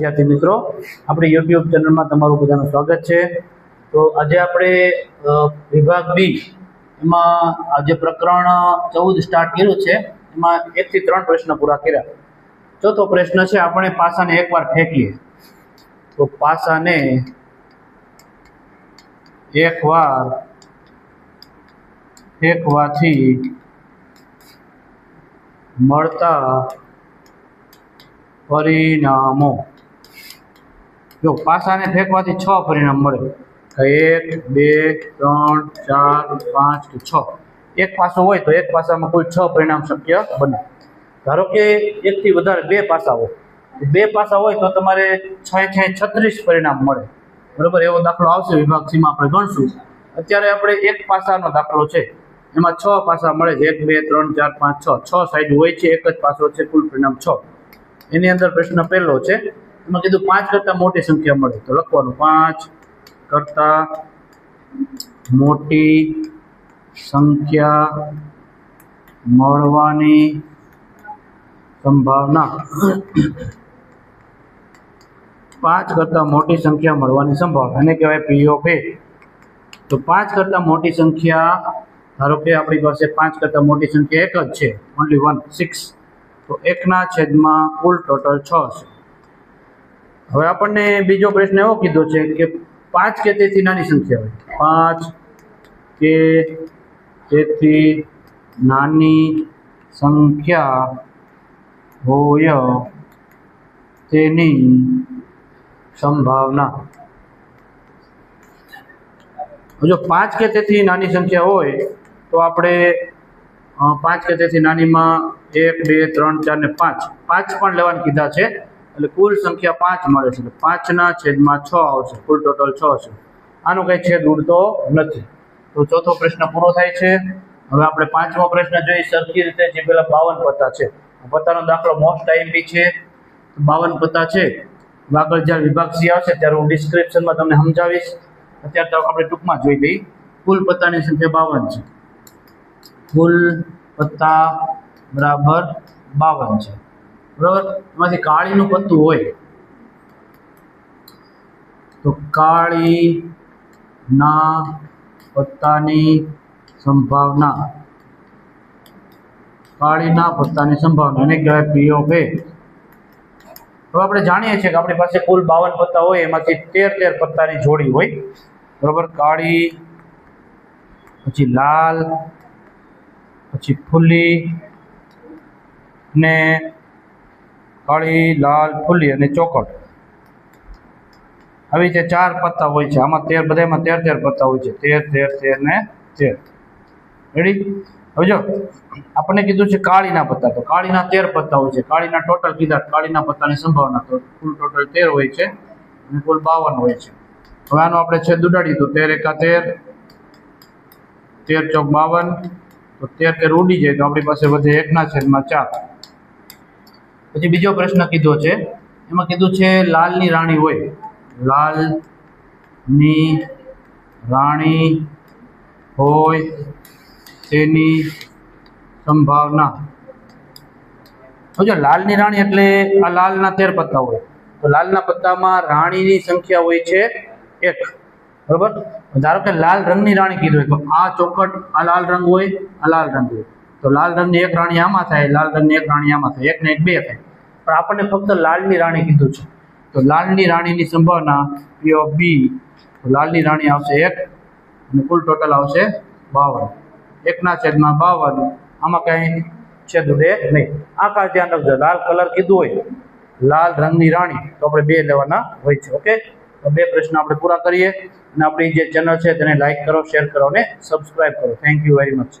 વિદ્યાર્થી મિત્રો, આપણે યુટ્યુબ ચેનલમાં તમારું બધાનું સ્વાગત છે. તો આજે આપણે વિભાગ બી એમાં આજે પ્રકરણ ચૌદ સ્ટાર્ટ કર્યું છે, એમાં એકથી ત્રણ પ્રશ્ન પૂરા કર્યા. ચોથો પ્રશ્ન છે, આપણે પાસાને એકવાર ફેંકીએ. તો પાસાને એકવાર ફેંકવાથી મળતા પરિણામો. જો પાસાને ફેંકવાથી છ પરિણામ મળે એક, બે, ત્રણ, ચાર, પાંચ કે છ. એક પાસો હોય તો એક પાસામાં કુલ છ પરિણામ શક્ય બને. ધારો કે એકથી વધારે બે પાસા હોય. બે પાસા હોય તો તમારે છ છ છત્રીસ પરિણામ મળે. બરાબર? એવો દાખલો આવશે, વિભાગ સીમાં આપણે ગણશું. અત્યારે આપણે એક પાસાનો દાખલો છે. એમાં છ પાસા મળે છે. એક, બે, ત્રણ, ચાર, પાંચ, છ. છ સાઈડ હોય છે, એક જ પાસો છે, કુલ પરિણામ છ. એની અંદર પ્રશ્ન પહેલો છે એમાં કીધું પાંચ કરતાં મોટી સંખ્યા મળે. તો લખવાનું પાંચ કરતાં મોટી સંખ્યા મળવાની સંભાવના. પાંચ કરતાં મોટી સંખ્યા મળવાની સંભાવના. એને કહેવાય પી ઓફ એ તો પાંચ કરતાં મોટી સંખ્યા, ધારો કે આપણી પાસે પાંચ કરતાં મોટી સંખ્યા એક જ છે. ઓનલી વન સિક્સ તો એકના છેદમાં કુલ ટોટલ છ છે હવે આપણને બીજો પ્રશ્ન એવો કીધો છે કે પાંચ કે તેથી નાની સંખ્યા હોય. પાંચ કે તેથી નાની સંખ્યા હોય તેની સંભાવના. જો પાંચ કે તેથી નાની સંખ્યા હોય, તો આપણે પાંચ કે તેથી નાનીમાં એક, બે, ત્રણ, ચાર ને પાંચ. પાંચ પણ લેવાની કીધા છે. એટલે કુલ સંખ્યા પાંચ મળે છે. પાંચના છેદમાં છ આવશે. કુલ ટોટલ છ છે. આનો કંઈ છેદ ઉડતો નથી. તો ચોથો પ્રશ્ન પૂરો થાય છે. હવે આપણે પાંચમો પ્રશ્ન જોઈએ સરખી રીતે જે પેલા બાવન પત્તા છે. પત્તાનો દાખલો મોસ્ટ આઈએમપી છે. બાવન પત્તા છે. આગળ જ્યારે વિભાગ સી આવશે ત્યારે હું ડિસ્ક્રિપ્શનમાં તમને સમજાવીશ. અત્યારે તો આપણે ટૂંકમાં જોઈ લઈએ. કુલ પત્તાની સંખ્યા બાવન છે. કુલ પત્તા બરાબર બાવન છે. બરાબર? એમાંથી કાળીનું પત્તું હોય. તો કાળીના પત્તાની સંભાવના. કાળીના પત્તાની સંભાવના, એને કહેવાય પી ઓફ હવે આપણે જાણીએ છીએ કે આપણી પાસે કુલ બાવન પત્તા હોય, એમાંથી તેર તેર પત્તાની જોડી હોય. બરાબર? કાળી, પછી લાલ, પછી ફૂલી, ને કાળી, લાલ, ફૂલી અને ચોકડ આવી રીતે ચાર પત્તા હોય છે. આમાં તેર, બધામાં તેર તેર પત્તા હોય છે. તેર તેર તેર ને તેર. રેડી હવે જો, આપણને કીધું છે કાળીના પત્તા. તો કાળીના તેર પત્તા હોય છે. કાળીના ટોટલ કીધા. કાળીના પત્તાની સંભાવના તો કુલ ટોટલ તેર હોય છે અને કુલ બાવન હોય છે. હવે આનો આપણે છેદ ઉડાડી તો તેર એકા તેર તેર ચોક બાવન. તો તેર તેર ઉડી જાય તો આપણી પાસે વધે એકના છેદમાં ચાર. પછી બીજો પ્રશ્ન કીધો છે. એમાં કીધું છે, લાલની રાણી હોય. લાલની રાણી હોય તેની સંભાવના. જો લાલની રાણી એટલે આ લાલના તેર પત્તા હોય. તો લાલના પત્તામાં રાણીની સંખ્યા હોય છે એક. બરોબર? ધારો કે લાલ રંગની રાણી કીધું હોય, તો આ ચોકટ આ લાલ રંગ હોય, આ લાલ રંગ હોય. તો લાલ રંગની એક રાણી આમાં થાય, લાલ રંગની એક રાણી આમાં થાય, એક ને એક બે થાય. પણ આપણને ફક્ત લાલની રાણી કીધું છે. તો લાલની રાણીની સંભાવના પી ઓફ બી લાલની રાણી આવશે એક અને કુલ ટોટલ આવશે બાવન. એકના છેદમાં બાવન. આમાં કંઈ છેદ ઉડે નહીં. આ ખાસ ધ્યાન રાખજો. લાલ કલર કીધું હોય, લાલ રંગની રાણી, તો આપણે બે લેવાના હોય છે, ઓકે? તો બે પ્રશ્ન આપણે પૂરા કરીએ અને આપણી જે ચેનલ છે તેને લાઇક કરો શેર કરો અને સબસ્ક્રાઈબ કરો. Thank you very much